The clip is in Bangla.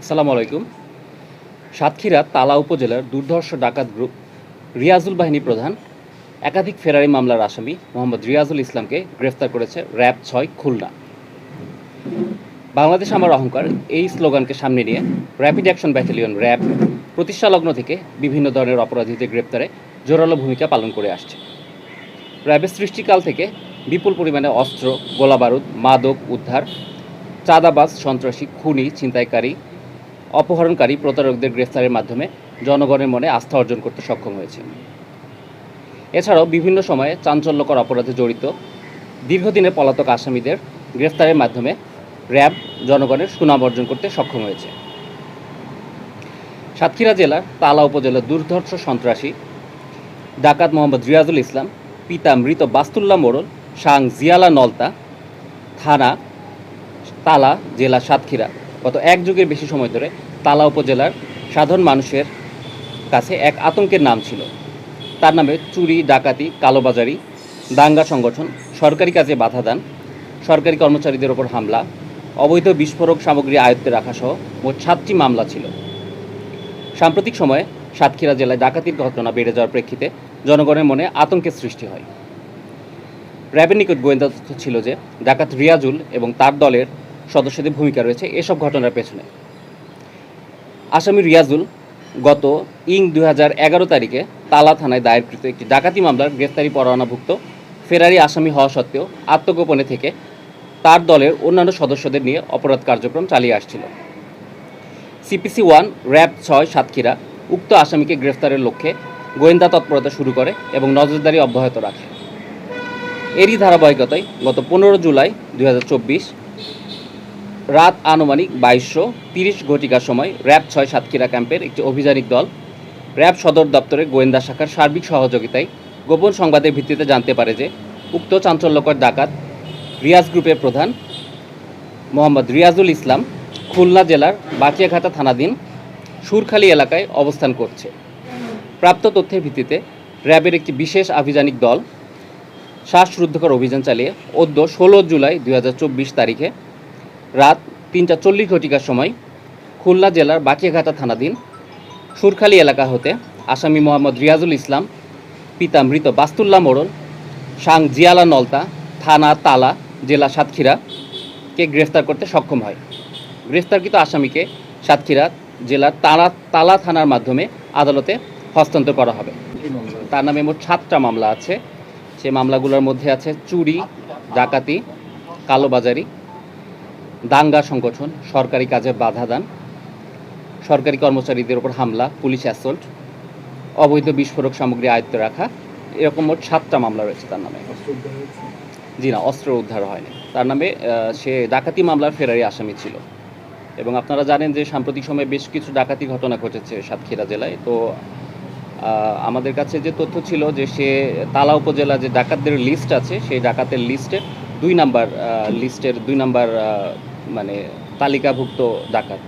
আসসালামু আলাইকুম। সাতক্ষীরা তালা উপজেলার দুর্ধর্ষ ডাকাত গ্রুপ রিয়াজুল বাহিনী প্রধান, একাধিক ফেরারি মামলার আসামি মোহাম্মদ রিয়াজুল ইসলামকে গ্রেফতার করেছে র্যাব ছয় খুলনা। বাংলাদেশ আমার অহংকার, এই স্লোগানকে সামনে নিয়ে র্যাপিড অ্যাকশন ব্যাটালিয়ন র্যাব প্রতিষ্ঠালগ্ন থেকে বিভিন্ন ধরনের অপরাধীদের গ্রেপ্তারে জোরালো ভূমিকা পালন করে আসছে। র্যাবের সৃষ্টিকাল থেকে বিপুল পরিমাণে অস্ত্র, গোলাবারুদ, মাদক উদ্ধার, চাঁদাবাজ, সন্ত্রাসী, খুনি, ছিনতাইকারী অপহরণকারী প্রতারকদের গ্রেফতারের মাধ্যমে জনগণের মনে আস্থা অর্জন করতে সক্ষম হয়েছে এছাড়াও বিভিন্ন সময়ে চাঞ্চল্যকর অপরাধে জড়িত দীর্ঘদিনের পলাতক আসামিদের গ্রেফতারের মাধ্যমে র্যাব জনগণের সুনাম অর্জন করতে সক্ষম হয়েছে। সাতক্ষীরা জেলার তালা উপজেলার দুর্ধর্ষ সন্ত্রাসী ডাকাত মোহাম্মদ রিয়াজুল ইসলাম, পিতা মৃত বাস্তুল্লাহ মোড়ল, সাং জিয়ালা নলতা থানা, তালা জেলা সাতক্ষীরা। গত এক যুগের বেশি সময় ধরে তালা উপজেলার সাধারণ মানুষের কাছে এক আতঙ্কের নাম ছিল। তার নামে চুরি, ডাকাতি, কালোবাজারি, দাঙ্গা সংগঠন, সরকারি কাজে বাধা দান, সরকারি কর্মচারীদের ওপর হামলা, অবৈধ বিস্ফোরক সামগ্রী আয়ত্তে রাখা সহ মোট সাতটি মামলা ছিল। সাম্প্রতিক সময়ে সাতক্ষীরা জেলায় ডাকাতির ঘটনা বেড়ে যাওয়ার প্রেক্ষিতে জনগণের মনে আতঙ্কের সৃষ্টি হয়। র্যাবের নিকট গোয়েন্দা তথ্য ছিল যে ডাকাত রিয়াজুল এবং তার দলের সদস্যদের ভূমিকা রয়েছে এসব ঘটনার পেছনে। আসামি রিয়াজুল গত ইং দুই তারিখে তালা থানায় দায়েরকৃত একটি ডাকাতি মামলার গ্রেফতারি পরোয়ানাভুক্ত ফেরারি আসামি হওয়া সত্ত্বেও আত্মগোপনে থেকে তার দলের অন্যান্য সদস্যদের নিয়ে অপরাধ কার্যক্রম চালিয়ে আসছিল। সিপিসি ওয়ান, র্যাব ছয়, সাতক্ষীরা উক্ত আসামিকে গ্রেফতারের লক্ষ্যে গোয়েন্দা তৎপরতা শুরু করে এবং নজরদারি অব্যাহত রাখে। এরই ধারাবাহিকতায় গত পনেরো জুলাই দুই হাজার চব্বিশ রাত আনুমানিক বাইশশো তিরিশ ঘটিকার সময় র্যাব ছয় সাতক্ষীরা ক্যাম্পের একটি অভিযানিক দল র্যাব সদর দপ্তরের গোয়েন্দা শাখার সার্বিক সহযোগিতায় গোপন সংবাদের ভিত্তিতে জানতে পারে যে উক্ত চাঞ্চল্যকর ডাকাত রিয়াজ গ্রুপের প্রধান মোহাম্মদ রিয়াজুল ইসলাম খুলনা জেলার বাকিয়াঘাটা থানাধীন সুরখালী এলাকায় অবস্থান করছে। প্রাপ্ত তথ্যের ভিত্তিতে র্যাবের একটি বিশেষ আভিযানিক দল শ্বাসরুদ্ধকর অভিযান চালিয়ে অদ্য ষোলো জুলাই দু হাজার চব্বিশ তারিখে রাত তিনটা চল্লিশ ঘটিকার সময় খুলনা জেলার বাকিয়াঘাটা থানাধীন সুরখালী এলাকা হতে আসামি মোহাম্মদ রিয়াজুল ইসলাম, পিতা মৃত বাস্তুল্লাহ মোড়ল, সাং জিয়ালা নলতা থানা তালা, জেলা সাতক্ষীরা কে গ্রেফতার করতে সক্ষম হয়। গ্রেফতারকৃত আসামিকে সাতক্ষীরা জেলার তালা তালা থানার মাধ্যমে আদালতে হস্তান্তর করা হবে। তার নামে মোট সাতটা মামলা আছে। সে মামলাগুলোর মধ্যে আছে চুরি, ডাকাতি, কালোবাজারি দাঙ্গা সংগঠন সরকারি কাজে বাধা দান সরকারি কর্মচারীদের ওপর হামলা পুলিশ অ্যাসল্ট অবৈধ বিস্ফোরক সামগ্রী আয়ত্ত রাখা এরকম মোট সাতটা মামলা রয়েছে তার নামে। জি না অস্ত্র উদ্ধার হয়নি। তার নামে সে ডাকাতি মামলার ফেরারি আসামি ছিল। এবং আপনারা জানেন যে সাম্প্রতিক সময়ে বেশ কিছু ডাকাতি ঘটনা ঘটেছে সাতক্ষীরা জেলায়। তো আমাদের কাছে যে তথ্য ছিল যে সে তালা উপজেলা যে ডাকাতদের লিস্ট আছে সেই ডাকাতের লিস্টে দুই নাম্বার লিস্টের দুই নাম্বার মানে তালিকাভুক্ত ডাকাত।